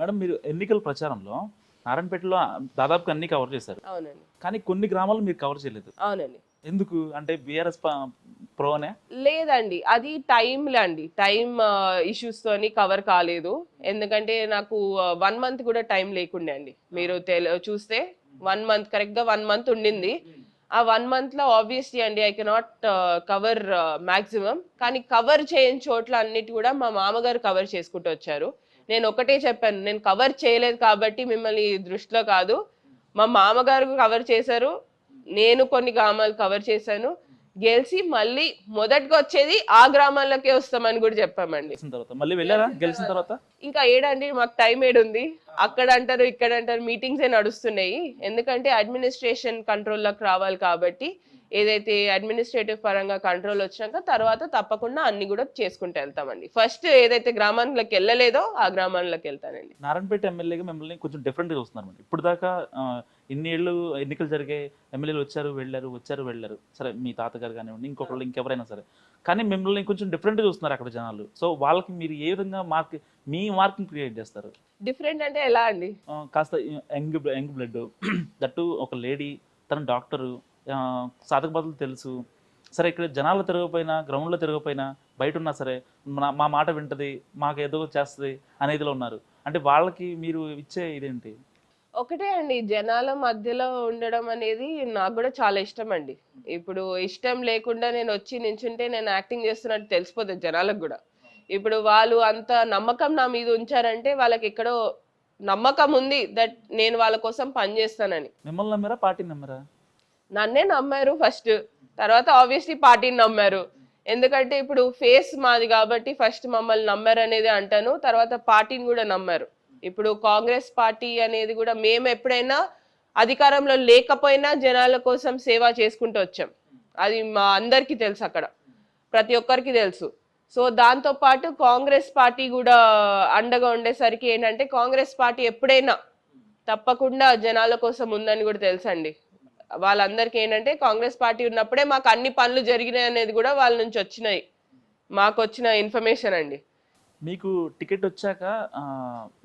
Madam మీరు ఎన్నికల ప్రచారంలో నారాయణపేటలో దాదాపుగా అన్ని కవర్ చేశారు. అవునండి. కానీ కొన్ని గ్రామాలు మీరు కవర్ చేయలేదు. అవునండి. ఎందుకు? అంటే బీఆర్ఎస్ ప్రోనే లేదండి. అది టైంలో అండి. టైం ఇష్యూస్ తోని కవర్ కాలేదు. ఎందుకంటే నాకు వన్ మంత్ కూడా టైం లేకుండే అండి. మీరు చూస్తే వన్ మంత్ కరెక్ట్గా వన్ మంత్ ఉండింది. ఆ వన్ మంత్లో ఆబ్వియస్లీ అండి ఐ కెనాట్ కవర్ మాక్సిమం కానీ కవర్ చేయని చోట్ల అన్నిటి కూడా మా మామగారు కవర్ చేసుకుంటూ వచ్చారు. నేను ఒకటే చెప్పాను నేను కవర్ చేయలేదు కాబట్టి మిమ్మల్ని దృష్టిలో కాదు. మా మామగారు కవర్ చేశారు నేను కొన్ని గ్రామాలు కవర్ చేశాను. గెలిచి మళ్ళీ మొదటగా వచ్చేది ఆ గ్రామాల్లోకే వస్తామని కూడా చెప్పామండి. మళ్ళీ వెళ్ళారా? గెలిచిన తర్వాత? ఇంకా ఏడండి మాకు టైం ఏడుంది. అక్కడ అంటారు ఇక్కడ అంటారు మీటింగ్స్ ఏ నడుస్తున్నాయి. ఎందుకంటే అడ్మినిస్ట్రేషన్ కంట్రోల్లోకి రావాలి కాబట్టి ఏదైతే అడ్మినిస్ట్రేటివ్ పరంగా కంట్రోల్ వచ్చినాక తర్వాత తప్పకుండా అన్ని కూడా చేసుకుంటూ వెళ్తామండి. ఫస్ట్ ఏదైతే గ్రామాలకు వెళ్ళలేదో ఆ గ్రామాలకు వెళ్తానండి. నారాయణపేట ఎమ్మెల్యేగా మిమ్మల్ని కొంచెం డిఫరెంట్గా చూస్తున్నారు మేడం ఇప్పుడు దాకా ఇన్ని ఏళ్ళు ఎన్నికలు జరిగాయి ఎమ్మెల్యేలు వచ్చారు వెళ్ళారు వచ్చారు వెళ్ళారు. సరే మీ తాతగారు కానివ్వండి ఇంకొకళ్ళు ఇంకెవరైనా సరే. కానీ మిమ్మల్ని కొంచెం డిఫరెంట్గా చూస్తున్నారు అక్కడ జనాలు. సో వాళ్ళకి మీరు ఏ విధంగా మార్క్ మీ మార్కింగ్ క్రియేట్ చేస్తారు? డిఫరెంట్ అంటే ఎలా అండి? కాస్త యంగ్ యంగ్ బ్లడ్ దట్టు ఒక లేడీ తన డాక్టరు సాధక బాధలు తెలుసు. సరే ఇక్కడ జనాలు తిరగకపోయినా గ్రౌండ్లో తిరగకపోయినా బయట ఉన్నా సరే మా- మాట వింటది మాకు ఏదో చేస్తుంది అనేదిలో ఉన్నారు. అంటే వాళ్ళకి మీరు ఇచ్చే ఇదేంటి? ఒకటే అండి జనాల మధ్యలో ఉండడం అనేది నాకు కూడా చాలా ఇష్టం అండి. ఇప్పుడు ఇష్టం లేకుండా నేను వచ్చి నించుంటే నేను యాక్టింగ్ చేస్తున్నట్టు తెలిసిపోతుంది జనాలకు కూడా. ఇప్పుడు వాళ్ళు అంత నమ్మకం నా మీద ఉంచారంటే వాళ్ళకి ఎక్కడో నమ్మకం ఉంది దట్ నేను వాళ్ళ కోసం పనిచేస్తానని మిమ్మల్ని నమ్మారా? పార్టీని నమ్మారా? నన్నే నమ్మారు ఫస్ట్ తర్వాత ఆబ్వియస్లీ పార్టీని నమ్మారు. ఎందుకంటే ఇప్పుడు ఫేస్ మాది కాబట్టి ఫస్ట్ మమ్మల్ని నమ్మారు అనేది అంటాను తర్వాత పార్టీని కూడా నమ్మారు. ఇప్పుడు కాంగ్రెస్ పార్టీ అనేది కూడా మేము ఎప్పుడైనా అధికారంలో లేకపోయినా జనాల కోసం సేవ చేసుకుంటూ వచ్చాం. అది మా అందరికీ తెలుసు అక్కడ. ప్రతి ఒక్కరికి తెలుసు. సో దాంతో పాటు కాంగ్రెస్ పార్టీ కూడా అండగా ఉండేసరికి ఏంటంటే కాంగ్రెస్ పార్టీ ఎప్పుడైనా తప్పకుండా జనాల కోసం ఉందని కూడా తెలుసండి. వాళ్ళందరికీ ఏంటంటే కాంగ్రెస్ పార్టీ ఉన్నప్పుడే మాకు అన్ని పనులు జరిగినాయి అనేది కూడా వాళ్ళ నుంచి వచ్చినాయి. మాకు వచ్చిన ఇన్ఫర్మేషన్ అండి. మీకు టికెట్ వచ్చాక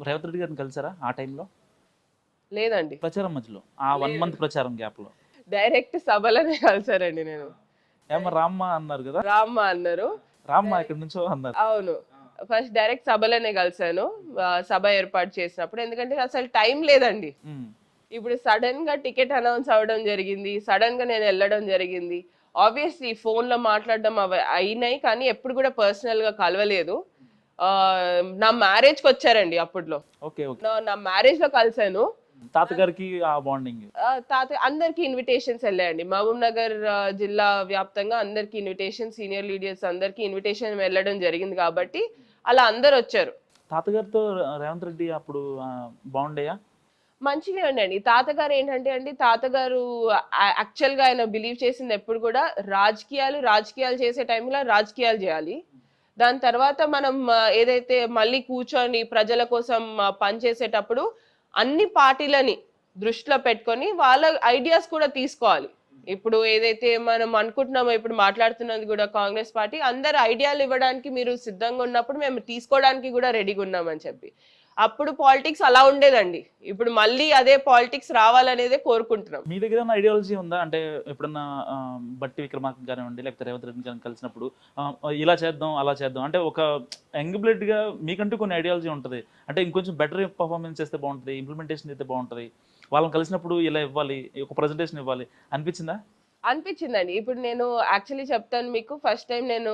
రేవంత్ రెడ్డి గారిని కలిసారా ఆ టైంలో? లేదండి. ప్రచారం మధ్యలో ఆ వన్ మంత్ ప్రచారం గ్యాప్లో డైరెక్ట్ సభలోనే కలిసారండి నేను. ఏమో రామ్మ అన్నారు కదా. రామ్మ అన్నారు. రామ్మ ఇక్కడి నుంచో అన్నారు. అవును. ఫస్ట్ డైరెక్ట్ సభలోనే కలిసాను. సభ ఏర్పాటు చేసినప్పుడు ఎందుకంటే అసలు టైం లేదండి. ఇప్పుడు సడన్గా టికెట్ అనౌన్స్ అవ్వడం జరిగింది సడన్గా నేను వెళ్ళడం జరిగింది. ఆబ్వియస్లీ ఫోన్లో మాట్లాడడం అవ- అయినాయి కానీ ఎప్పుడు కూడా పర్సనల్గా కలవలేదు. నా మ్యారేజ్కి వచ్చారండి అప్పట్లో. నా- నా మ్యారేజ్లో కలిసాను తాతగారికి ఆ బాండింగ్ తాత అందరికి ఇన్విటేషన్స్ వెళ్ళాయండి. మహబూబ్ నగర్ జిల్లా వ్యాప్తంగా అందరికి ఇన్విటేషన్ సీనియర్ లీడర్స్ అందరికి ఇన్విటేషన్ వెళ్ళడం జరిగింది కాబట్టి అలా అందరు వచ్చారు తాతగారితో రేవంత్ రెడ్డి అప్పుడు బాగుండేయా మంచిగా ఉండండి. తాతగారు ఏంటంటే అండి తాతగారు యాక్చువల్గా ఆయన బిలీవ్ చేసింది ఎప్పుడు కూడా రాజకీయాలు రాజకీయాలు చేసే టైంలో రాజకీయాలు చేయాలి. దాని తర్వాత మనం ఏదైతే మళ్ళీ కూర్చొని ప్రజల కోసం పనిచేసేటప్పుడు అన్ని పార్టీలని దృష్టిలో పెట్టుకొని వాళ్ళ ఐడియాస్ కూడా తీసుకోవాలి. ఇప్పుడు ఏదైతే మనం అనుకుంటున్నామో ఇప్పుడు మాట్లాడుతున్నది కూడా కాంగ్రెస్ పార్టీ అందరు ఐడియాలు ఇవ్వడానికి మీరు సిద్ధంగా ఉన్నప్పుడు మేము తీసుకోవడానికి కూడా రెడీగా ఉన్నామని చెప్పి. అప్పుడు పాలిటిక్స్ అలా ఉండేదండి. ఇప్పుడు మళ్ళీ అదే పాలిటిక్స్ రావాలనేదే కోరుకుంటున్నాం. మీ దగ్గర ఏమైనా ఐడియాలజీ ఉందా? అంటే ఎప్పుడన్నా బట్టి విక్రమార్క కానివ్వండి లేకపోతే రేవంత్ రెడ్డి గారిని కలిసినప్పుడు ఇలా చేద్దాం అలా చేద్దాం. అంటే ఒక యంగ్ బ్లడ్గా మీకంటూ కొన్ని ఐడియాలజీ ఉంటుంది. అంటే ఇంకొంచెం బెటర్ పర్ఫార్మెన్స్ చేస్తే బాగుంటుంది ఇంప్లిమెంటేషన్ అయితే బాగుంటుంది. వాళ్ళని కలిసినప్పుడు ఇలా ఇవ్వాలి ఒక ప్రజెంటేషన్ ఇవ్వాలి. అనిపించిందా? అనిపించిందండి. ఇప్పుడు నేను యాక్చువల్లీ చెప్తాను మీకు ఫస్ట్ టైం నేను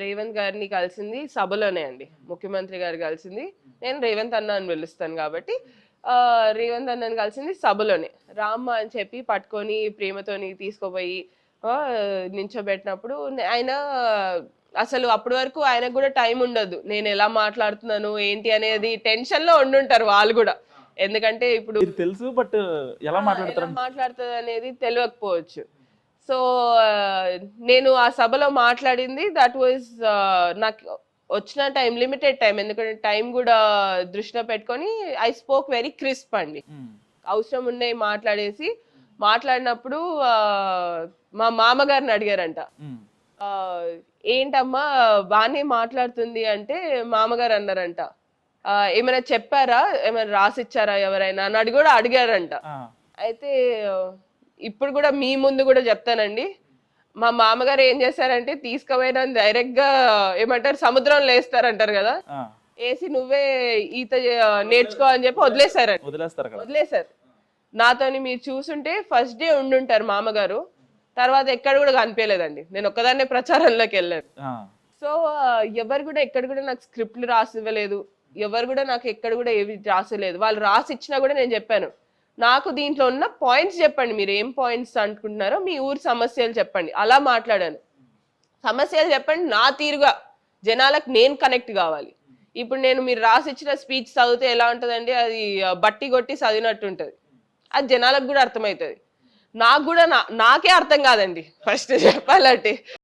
రేవంత్ గారిని కలిసింది సభలోనే అండి. ముఖ్యమంత్రి గారు కలిసింది. నేను రేవంత్ అన్న అని పిలుస్తాను కాబట్టి ఆ, రేవంత్ అన్నని కలిసింది సభలోనే. రామ్మ అని చెప్పి పట్టుకొని ప్రేమతోని తీసుకుపోయి నించోబెట్టినప్పుడు ఆయన అసలు అప్పటి వరకు ఆయనకు కూడా టైం ఉండదు. నేను ఎలా మాట్లాడుతున్నాను ఏంటి అనేది టెన్షన్లో ఉండుంటారు వాళ్ళు కూడా. ఎందుకంటే ఇప్పుడు తెలుసు బట్ ఎలా మాట్లాడతారు మాట్లాడుతుంది అనేది తెలియకపోవచ్చు. సో నేను ఆ సభలో మాట్లాడింది. దట్ వాజ్ నాకు వచ్చిన టైం లిమిటెడ్ టైం ఎందుకంటే టైం కూడా దృష్టిలో పెట్టుకొని ఐ స్పోక్ వెరీ క్రిస్ప్ అండి. ఉమ్, అవసరం ఉన్నాయి మాట్లాడేసి మాట్లాడినప్పుడు ఆ, మా మామగారిని అడిగారంట. ఆ, ఏంటమ్మా బాగానే మాట్లాడుతుంది అంటే మామగారు అన్నారంట. ఏమైనా చెప్పారా? ఏమైనా రాసిచ్చారా ఎవరైనా? అని అడిగి కూడా అడిగారంట. అయితే ఇప్పుడు కూడా మీ ముందు కూడా చెప్తానండి. మా మామగారు ఏం చేశారంటే తీసుకుపోయిన డైరెక్ట్గా ఏమంటారు సముద్రంలో వేస్తారంటారు కదా. వేసి నువ్వే ఈత నేర్చుకో అని చెప్పి వదిలేశారండి. వదిలేస్తారు వదిలేశారు. నాతోని మీరు చూసుంటే ఫస్ట్ డే ఉండుంటారు మామగారు. తర్వాత ఎక్కడ కూడా కనిపించలేదండి. నేను ఒక్కదాన్నే ప్రచారంలోకి వెళ్ళాను. సో ఎవరు కూడా ఎక్కడ కూడా నాకు స్క్రిప్ట్లు రాసి ఇవ్వలేదు ఎవరు కూడా నాకు ఎక్కడ కూడా ఏవి రాసలేదు వాళ్ళు రాసి ఇచ్చినా కూడా నేను చెప్పాను. నాకు దీంట్లో ఉన్న పాయింట్స్ చెప్పండి మీరు ఏం పాయింట్స్ అనుకుంటున్నారో మీ ఊరి సమస్యలు చెప్పండి. అలా మాట్లాడాను. సమస్యలు చెప్పండి నా తీరుగా జనాలకు నేను కనెక్ట్ కావాలి. ఇప్పుడు నేను మీరు రాసిచ్చిన స్పీచ్ చదివితే ఎలా ఉంటుందండి? అది బట్టి కొట్టి చదివినట్టు ఉంటుంది అది జనాలకు కూడా అర్థమవుతుంది. నాకు కూడా నా నాకే అర్థం కాదండి. ఫస్ట్ చెప్పాలంటే.